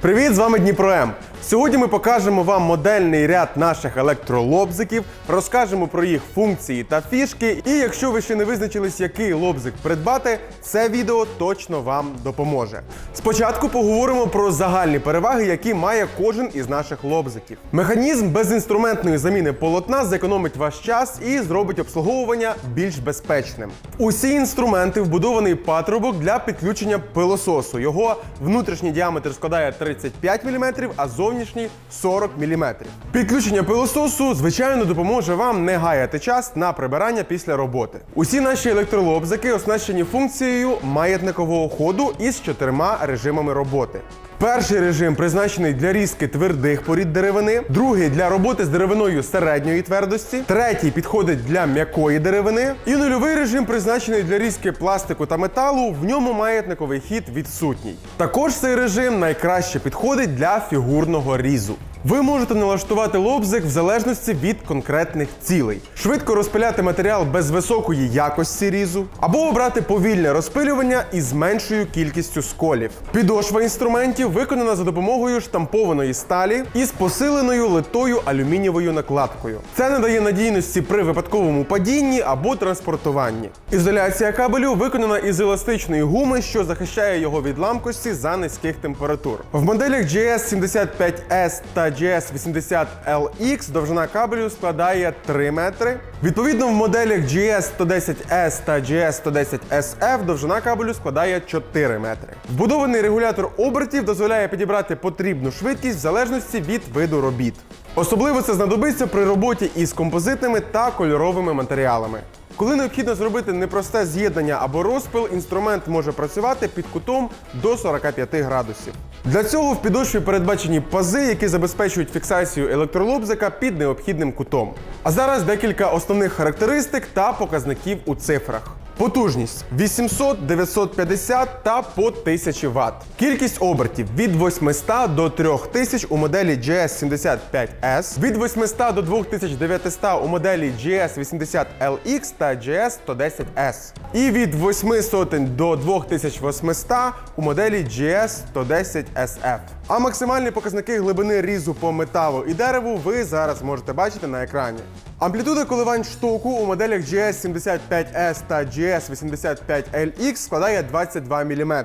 Привіт, з вами Дніпро М. Сьогодні ми покажемо вам модельний ряд наших електролобзиків, розкажемо про їх функції та фішки. І якщо ви ще не визначились, який лобзик придбати, це відео точно вам допоможе. Спочатку поговоримо про загальні переваги, які має кожен із наших лобзиків. Механізм безінструментної заміни полотна зекономить ваш час і зробить обслуговування більш безпечним. Усі інструменти вбудований патрубок для підключення пилососу. Його внутрішній діаметр складає 35 мм, а зовнішній 40 мм. Підключення пилососу, звичайно, допоможе вам не гаяти час на прибирання після роботи. Усі наші електролобзики оснащені функцією маятникового ходу із чотирма режимами роботи. Перший режим призначений для різки твердих порід деревини, другий для роботи з деревиною середньої твердості, третій підходить для м'якої деревини, і нульовий режим призначений для різки пластику та металу. В ньому маятниковий хід відсутній. Також цей режим найкраще підходить для фігурного різу. Ви можете налаштувати лобзик в залежності від конкретних цілей, швидко розпиляти матеріал без високої якості різу, або обрати повільне розпилювання із меншою кількістю сколів. Підошва інструментів виконана за допомогою штампованої сталі із посиленою литою алюмінієвою накладкою. Це надає надійності при випадковому падінні або транспортуванні. Ізоляція кабелю виконана із еластичної гуми, що захищає його від ламкості за низьких температур. В моделях GS75S та GS80LX довжина кабелю складає 3 метри. Відповідно, в моделях GS110S та GS110SF довжина кабелю складає 4 метри. Вбудований регулятор обертів дозволяє підібрати потрібну швидкість в залежності від виду робіт. Особливо це знадобиться при роботі із композитними та кольоровими матеріалами. Коли необхідно зробити непросте з'єднання або розпил, інструмент може працювати під кутом до 45 градусів. Для цього в підошві передбачені пази, які забезпечують фіксацію електролобзика під необхідним кутом. А зараз декілька основних характеристик та показників у цифрах. Потужність 800, 950 та по 1000 Вт. Кількість обертів від 800 до 3000 у моделі GS75S, від 800 до 2900 у моделі GS80LX та GS110S. І від 800 до 2800 у моделі GS110SF. А максимальні показники глибини різу по металу і дереву ви зараз можете бачити на екрані. Амплітуда коливань штоку у моделях GS75S та GS85LX складає 22 мм.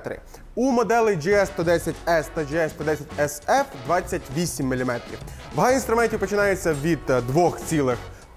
У моделей GS110S та GS110SF 28 мм. Вага інструментів починається від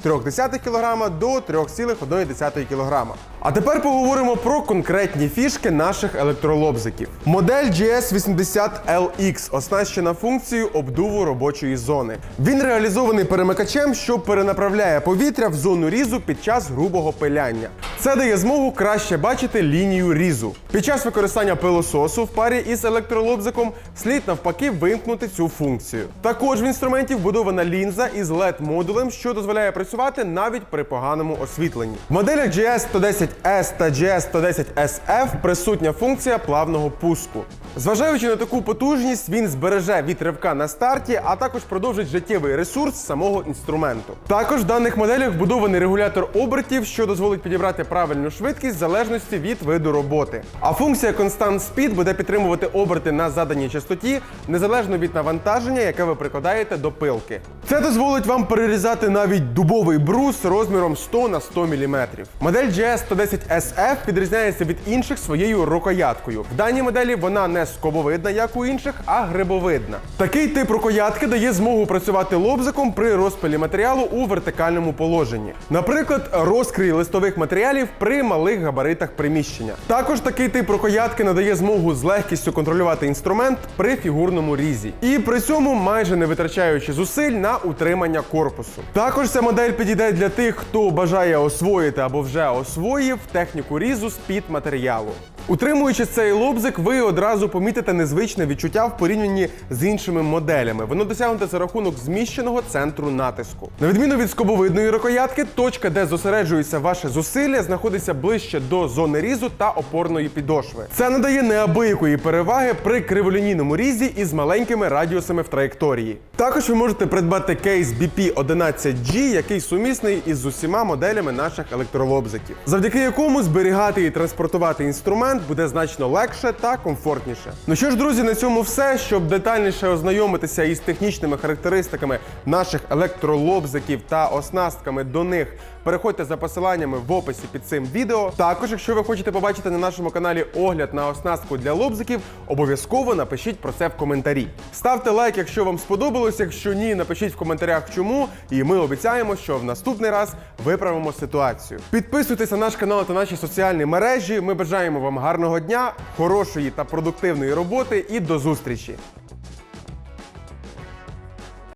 2,3 кг до 3,1 кг. А тепер поговоримо про конкретні фішки наших електролобзиків. Модель GS80LX оснащена функцією обдуву робочої зони. Він реалізований перемикачем, що перенаправляє повітря в зону різу під час грубого пиляння. Це дає змогу краще бачити лінію різу. Під час використання пилососу в парі із електролобзиком слід навпаки вимкнути цю функцію. Також в інструменті вбудована лінза із LED-модулем, що дозволяє працювати навіть при поганому освітленні. В моделях GS110S та GS110SF присутня функція плавного пуску. Зважаючи на таку потужність, він збереже від ривка на старті, а також продовжить життєвий ресурс самого інструменту. Також в даних моделях вбудований регулятор обертів, що дозволить підібрати правильну швидкість в залежності від виду роботи. А функція Constant Speed буде підтримувати оберти на заданій частоті незалежно від навантаження, яке ви прикладаєте до пилки. Це дозволить вам перерізати навіть дубовий брус розміром 100 на 100 мм. Модель GS110SF відрізняється від інших своєю рукояткою. В даній моделі вона не скобовидна, як у інших, а грибовидна. Такий тип рукоятки дає змогу працювати лобзиком при розпилі матеріалу у вертикальному положенні. Наприклад, розкрій листових матеріалів при малих габаритах приміщення. Також такий тип рукоятки надає змогу з легкістю контролювати інструмент при фігурному різі. І при цьому майже не витрачаючи зусиль на утримання корпусу. Також ця модель підійде для тих, хто бажає освоїти або вже освоїв техніку різу з-під матеріалу. Утримуючи цей лобзик, ви одразу помітите незвичне відчуття в порівнянні з іншими моделями. Воно досягнуте за рахунок зміщеного центру натиску. На відміну від скобовидної рукоятки, точка, де зосереджується ваше зусилля, знаходиться ближче до зони різу та опорної підошви. Це надає неабиякої переваги при криволінійному різі із маленькими радіусами в траєкторії. Також ви можете придбати кейс BP11G, який сумісний із усіма моделями наших електролобзиків, завдяки якому зберігати і транспортувати інструмент момент буде значно легше та комфортніше. Ну що ж, друзі, на цьому все. Щоб детальніше ознайомитися із технічними характеристиками наших електролобзиків та оснастками до них, переходьте за посиланнями в описі під цим відео. Також, якщо ви хочете побачити на нашому каналі огляд на оснастку для лобзиків, обов'язково напишіть про це в коментарі. Ставте лайк, якщо вам сподобалось. Якщо ні, напишіть в коментарях чому. І ми обіцяємо, що в наступний раз виправимо ситуацію. Підписуйтесь на наш канал та наші соціальні мережі. Ми бажаємо вам гарного дня, хорошої та продуктивної роботи і до зустрічі!